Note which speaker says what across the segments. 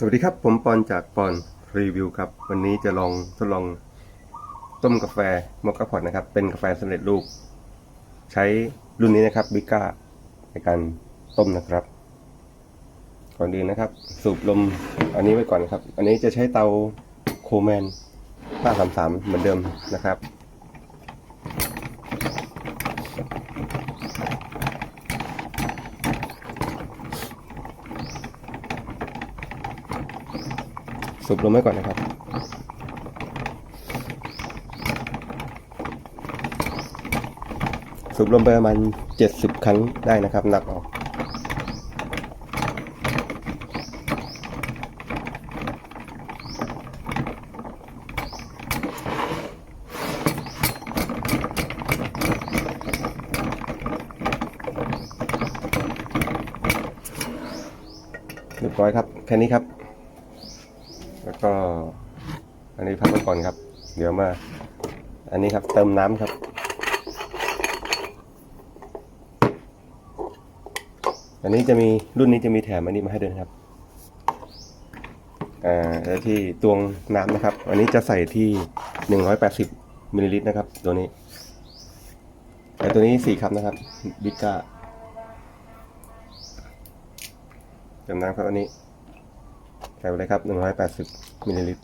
Speaker 1: สวัสดีครับ ผมปอนจากปอนรีวิวครับ วันนี้จะลองทดลองต้มกาแฟมอคคาพอตนะครับ เป็นกาแฟสำเร็จรูป ใช้รุ่นนี้นะครับบิก้าในการต้มนะครับ ก่อนอื่นนะครับ สูบลมอันนี้ไว้ก่อนนะครับ อันนี้จะใช้เตาโคแมน533 เหมือนเดิมนะครับ สูบลมไว้ก่อนนะครับ สูบลมไปประมาณ 70 ครั้งได้นะครับ นับออกเรียบร้อยครับ แค่นี้ครับ แล้วก็ อันนี้พักไว้ก่อนครับ เดี๋ยวมา อันนี้ครับเติมน้ำครับ อันนี้จะมีรุ่นนี้จะมีแถมอันนี้มาให้ด้วยครับอ่าแล้วที่ตวงน้ำนะครับ อันนี้จะใส่ที่180มิลลิลิตรนะครับ ตัวนี้แต่ตัวนี้สี่ครับนะครับ บิก้าเติมน้ำครับอันนี้ ใส่ไปเลยครับ180มิลลิลิตร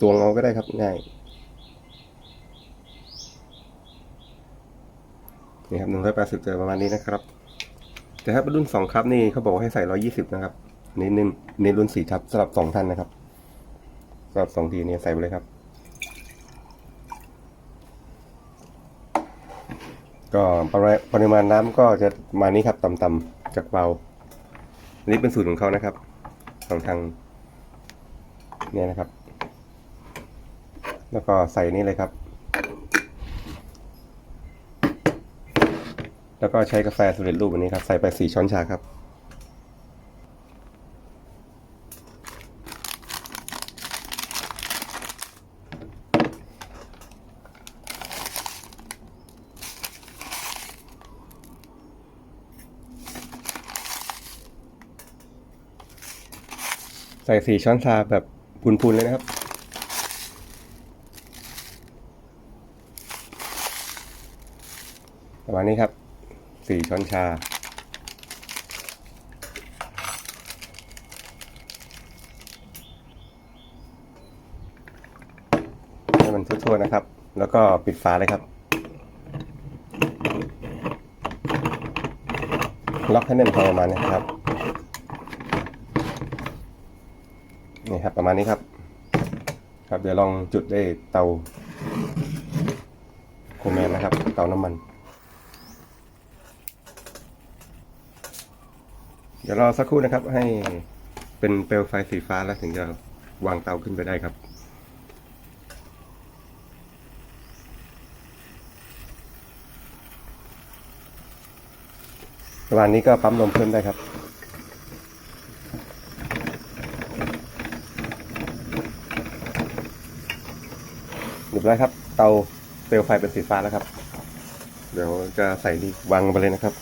Speaker 1: ตวงเอาก็ได้ครับง่ายนี่ครับ180เจอประมาณนี้นะครับ แต่ถ้าเป็นรุ่น2ครับนี่เขาบอกให้ใส่120นะครับนี่นี่นี่รุ่น4ครับสำหรับ2ท่านนะครับสำหรับ2ทีนี่ใส่ไปเลยครับ ก็ปริปริมาณน้ำก็จะมานี้ครับต่ำๆจากเบาอันนี้เป็นสูตรของเขานะครับ ของทางเนี่ยนะครับ แล้วก็ใส่นี่เลยครับ แล้วก็ใช้กาแฟสำเร็จรูปอันนี้ครับ ใส่ไปสี่ช้อนชาครับ ใส่สีช้อนชาแบบพูนๆเลยนะครับ ประมาณนี้ครับสีช้อนชา ให้มันทั่วๆนะครับ แล้วก็ปิดฝาเลยครับ ล็อกให้แน่นพอประมาณนี้ครับ นี่ครับประมาณนี้ครับ ครับเดี๋ยวลองจุดได้เตาโคแมนนะครับ เตาน้ำมัน เดี๋ยวรอสักครู่นะครับ ให้เป็นเปลวไฟสีฟ้าแล้วถึงจะวางเตาขึ้นไปได้ครับประมาณนี้ก็ปั๊มลมเพิ่มได้ครับ แล้วครับ เตาเปลวไฟเป็นสีฟ้าแล้วครับ เดี๋ยวจะใส่ดีวางลงไปเลยนะครับ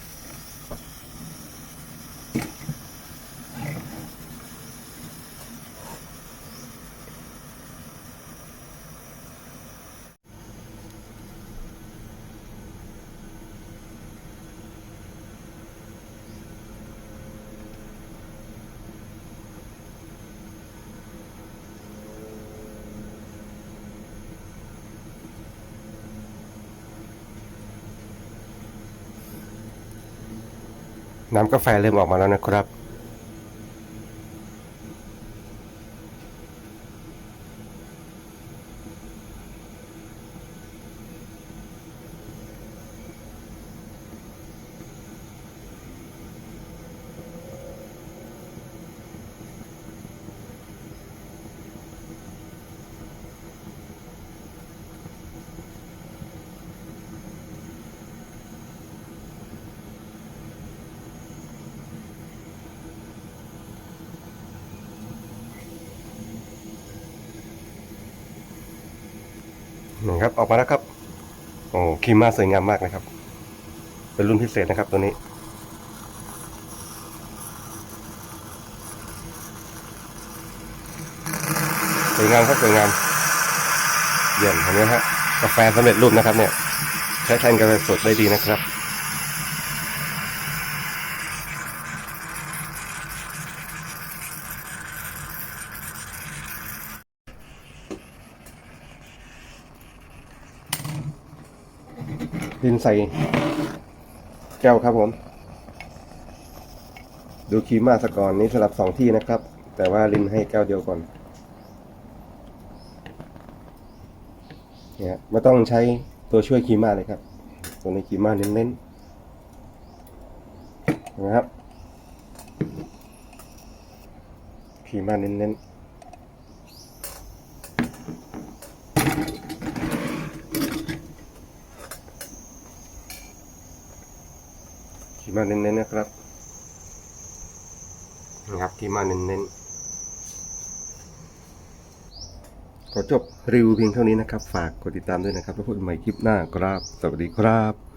Speaker 1: น้ำกาแฟเริ่มออกมาแล้วนะครับ นะครับออกมาแล้วครับโอ้คีมาสวยงามมากนะครับ เป็นรุ่นพิเศษนะครับตัวนี้ สวยงามครับสวยงามเยี่ยมเห็นไหมฮะกาแฟสำเร็จรูปนะครับเนี่ย ใช้แทนกาแฟสดได้ดีนะครับ ดินใส่แก้วครับผม ดูคีมาสกอนนี้สลับสองที่นะครับ แต่ว่าลินให้แก้วเดียวก่อนเนี่ยไม่ต้องใช้ตัวช่วยคีมาเลยครับ ตัวนี้คีมาเน้นๆนะครับคีมาเน้นๆ มาเน้นๆนะครับนะครับคีมาเน้นๆขอจบรีวิวเพียงเท่านี้นะครับ ฝากกดติดตามด้วยนะครับ แล้วพบกันใหม่คลิปหน้าครับ สวัสดีครับ